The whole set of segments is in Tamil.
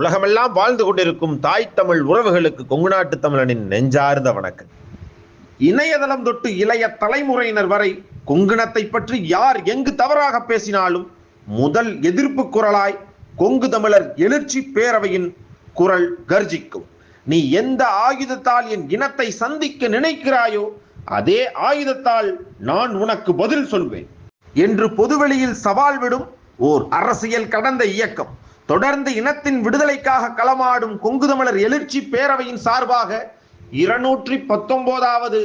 உலகமெல்லாம் வாழ்ந்து கொண்டிருக்கும் தாய் தமிழ் உறவுகளுக்கு கொங்கு நாட்டு தமிழனின் நெஞ்சார்ந்த வணக்கம். இணையதளம் தொட்டு இளைய தலைமுறையினர் வரை கொங்குணத்தை பற்றி யார் எங்கு தவறாக பேசினாலும் முதல் எதிர்ப்பு குரலாய் கொங்கு தமிழர் எழுச்சி பேரவையின் குரல் கர்ஜிக்கும். நீ எந்த ஆயுதத்தால் என் இனத்தை சந்திக்க நினைக்கிறாயோ அதே ஆயுதத்தால் நான் உனக்கு பதில் சொல்வேன். என்று பொதுவெளியில் சவால் விடும் ஓர் அரசியல் கடந்த இயக்கம். தொடர்ந்து இனத்தின் விடுதலைக்காக களமாடும் கொங்கு தமிழர் எழுச்சி பேரவையின் சார்பாக இருநூற்றி பத்தொன்பதாவது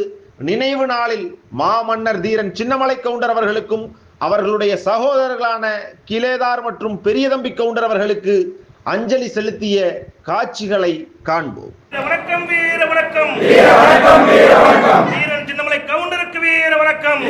நினைவு நாளில் மாமன்னர் தீரன் சின்னமலை கவுண்டர் அவர்களுக்கும் அவர்களுடைய சகோதரர்களான கிலேதார் மற்றும் பெரியதம்பி கவுண்டர் அவர்களுக்கு அஞ்சலி செலுத்திய காட்சிகளை காண்போம். வணக்கம் வீர வணக்கம். வீர வணக்கம் வீர வணக்கம். வீரன் சின்னமலை கவுண்டருக்கு வீர வணக்கம்.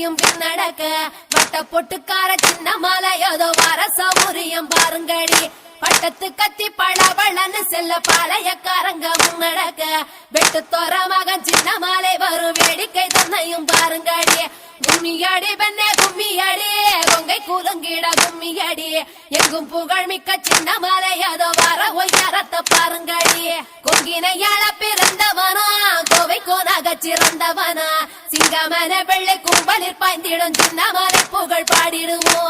கருப்பு சேர்வையும் பின்னடக்க வட்ட பொட்டுக்கார சின்ன மலை ஏதோ வர சௌரியம் பாருங்கடி. பட்டத்து கத்தி பளபளன்னு செல்ல பாளையக்காரங்க முன்னடக்க வெட்டு தோற மகன் சின்ன மாலை வரும் வேடிக்கை தன்னையும் பாருங்கடி. கும்மியடி பெண்ணே கும்மியடி கொங்கை கூலுங்கிட கும்மியடி எங்கும் புகழ் மிக்க சின்ன மாலை அதோ வர ஒய்யாரத்தை பாருங்கடி. கொங்கினையாள பிறந்தவனோ കോനാക ചിറന്തവന സിംഗമന വെള്ളി കൂമ്പലിൽ പൈന്തിടും ചിന്നമനെ പുകൾ പാടിടുമോ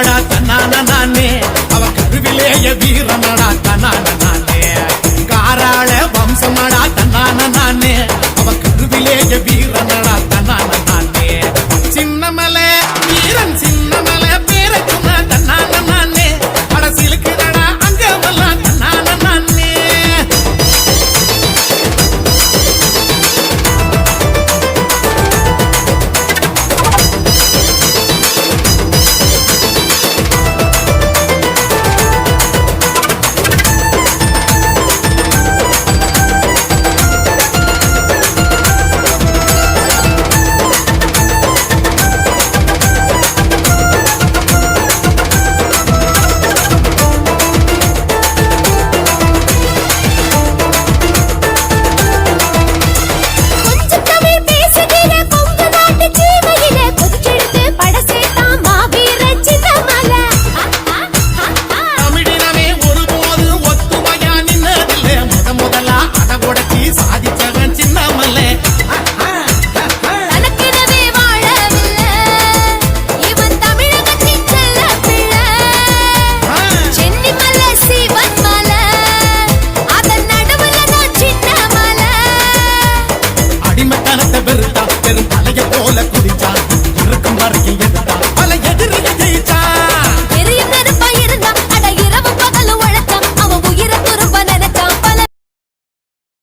காராள தன்னான நானே. அவ கருவிலேய வீரனடா.